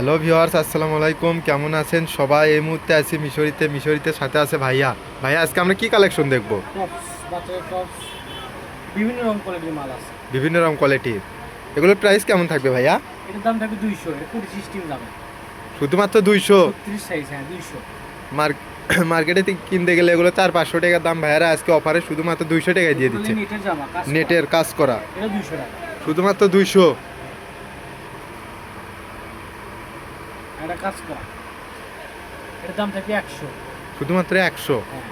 Hello viewers আসসালামু আলাইকুম। কেমন আছেন? সবাই এই মুহূর্তে আছি মিশরিতে। মিশরিতে সাথে আছে ভাইয়া। ভাইয়া আজকে আমরা কি কালেকশন দেখব? বিভিন্ন রকম কোয়ালিটির মাল আছে। বিভিন্ন রকম কোয়ালিটির এগুলোর প্রাইস কেমন থাকবে ভাইয়া? এটার দাম থাকবে দুইশো কুড়ি সিস্টেম দামে। শুধুমাত্র দুইশো? ছত্রিশ সাইজ হ্যাঁ দুইশো। মার্কেটে কিনতে গেলে এগুলো চার পাঁচশো টাকার দাম ভাইয়ারা আজকে অফারে শুধুমাত্র দুইশো টাকায় দিয়ে দিচ্ছে। নেটের কাজ করা। শুধুমাত্র দুইশো? এটা কাজ করা। এটার দাম থাকবে একশো। শুধুমাত্র একশো? হ্যাঁ।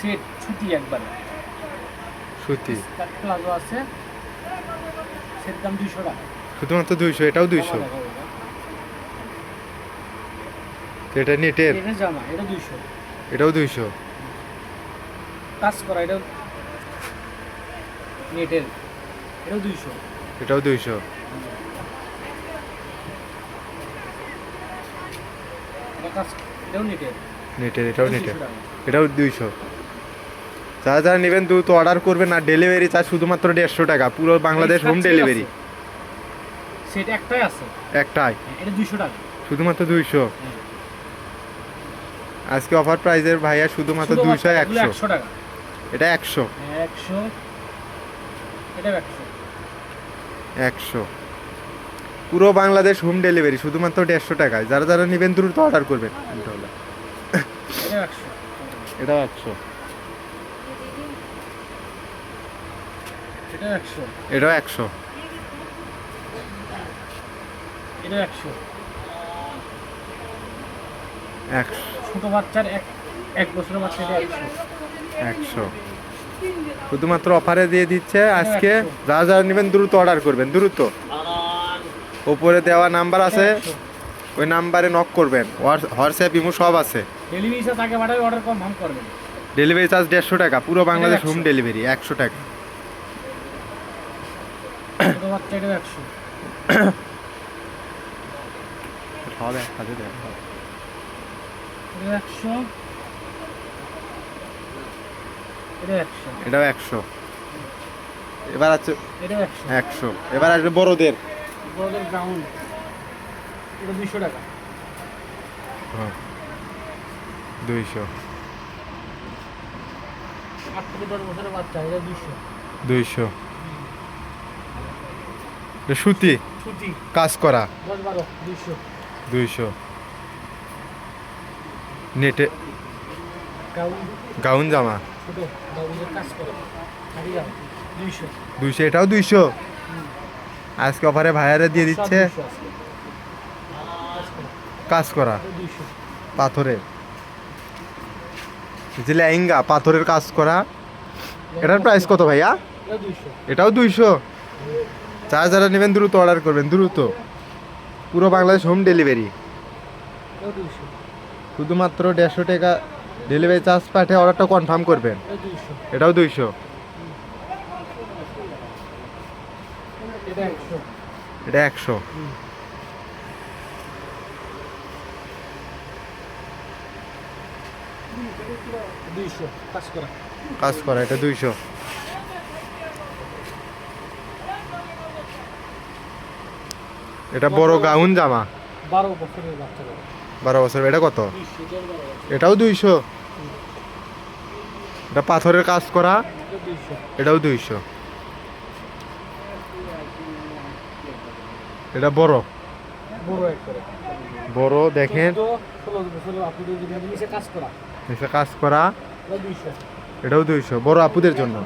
সেট ছুটি একবারে। সুতি। প্লাজো আছে। সেট দাম দুইশো টাকা। শুধুমাত্র দুইশো এটাও দুইশো? এটা। এটা নেটের? এটা জামা এটা দুইশো। এটাও দুইশো? কাজ করা এটা নেটের। এটাও দুইশো। এটাও দুইশো এটা কাজ এটাও নেটের এটাও এটা নেটের এটাও দুইশো। যারা যারা নেবেন দ্রুত অর্ডার করবেন আর ডেলিভারি চার্জ শুধুমাত্র দেড়শো টাকা। পুরো বাংলাদেশ হোম ডেলিভারি। সেট একটাই আছে। একটাই। এটা দুইশো টাকা। শুধুমাত্র দুইশো। হ্যাঁ। আজকে অফার প্রাইজের ভাইয়া শুধুমাত্র শুধু দুইশো একশো। টাকা। এটা একশো। হ্যাঁ, একশো। এটা একশো। একশো। পুরো বাংলাদেশ হোম ডেলিভারি শুধুমাত্র দেড়শো টাকায়। যারা যারা নেবেন দ্রুত অর্ডার করবেন। এটা একশো। এটাও একশো। একশো এটাও একশো। এটা একশো। একশো। ছোট বাচ্চার এক এক বছরের বাচ্চা একশো। একশো। শুধুমাত্র অফারে দিয়ে দিচ্ছে আজকে। যারা যারা নেবেন দ্রুত অর্ডার করবেন দ্রুত। উপরে দেওয়া নাম্বার আছে ওই নাম্বারে নক করবেন। হোয়াটসঅ্যাপ ইমো সব আছে। ডেলিভারি চার্জ আগে অর্ডার কনফার্ম করবেন। ডেলিভারি চার্জ দেড়শো টাকা পুরো বাংলাদেশ হোম ডেলিভারি একশো টাকা। একশো। একসাথে দেওয়া একশো। এটাও একশো। এবার আছে একশো। এবার আসবে বড়দের। বড়দের গ্রাউন্ড এটা দুইশো টাকা। হ্যাঁ। দুইশো। আট থেকে দশ বছরের বাচ্চা এটা দুইশো। দুইশো। এটা সুতি? কাজ করা? দশ বারো দুইশো। দুইশো। নেটে গাউন। জামা? দুইশো। এটাও দুইশো? আজকে অফারে ভাইয়ারে দিয়ে দিচ্ছে। কাজ করা। দুইশো। পাথরে যে লেহেঙ্গা পাথরের কাজ করা। এটার প্রাইস কত ভাইয়া? এটাও দুইশো। যারা যারা নেবেন দ্রুত অর্ডার করবেন দ্রুত। পুরো বাংলাদেশ হোম ডেলিভারি শুধুমাত্র দেড়শো টাকা ডেলিভারি চার্জ পাঠিয়ে অর্ডারটা কনফার্ম করবেন। এটাও দুইশো। এটা একশো। কাজ করা। এটা দুইশো। এটা বড় গাউন জামা। বারো বছরের বাচ্চা বারো বছর এটা কত? এটাও দুইশো। এটা পাথরের কাজ করা। এটাও দুইশো। এটা বড়। বড় দেখেন। নিচে কাজ করা। এটাও দুইশো বড় আপুদের জন্য।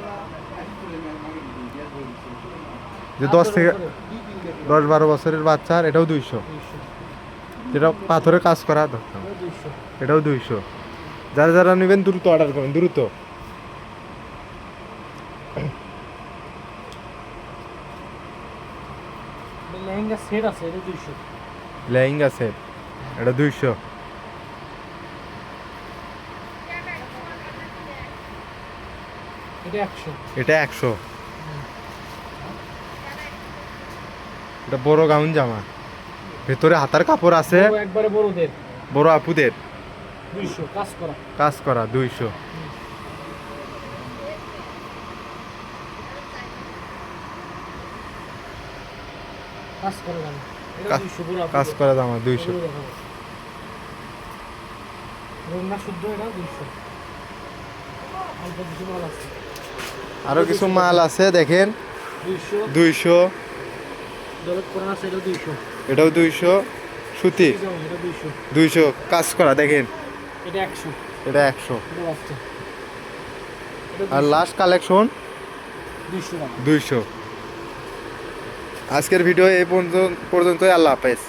যে দশ থেকে দশ বারো বছরের বাচ্চার এটাও দুইশো। যেটা পাথরের কাজ করা এটাও দুইশো। যারা যারা নেবেন দ্রুত অর্ডার করবেন দ্রুত এটা লেহেঙ্গা সেট আছে এটা দুইশো। লেহেঙ্গা সেট এটা দুইশো। এটা একশো। এটা একশো। এটা বড় গাউন জামা। ভেতরে হাতার কাপড় আছে। বড় একবারে বড়দের। বড় আপুদের। দুইশো কাজ করা। কাজ করা দুইশো। কাজ করে দাম কাজ- দুইশো পুরো করা দাম দুইশো। রোগনা শুদ্ধ এটা দুইশো। অল্প কিছু মাল আছে। আরও কিছু মাল আছে দেখেন। দুইশো। এটাও দুইশো। সুতি। দুইশো। কাজ করা দেখেন। এটা একশো। আর লাস্ট কালেকশন দুইশো। আজকের ভিডিও এই পর্যন্ত পর্যন্তই আল্লাহ হাফেজ।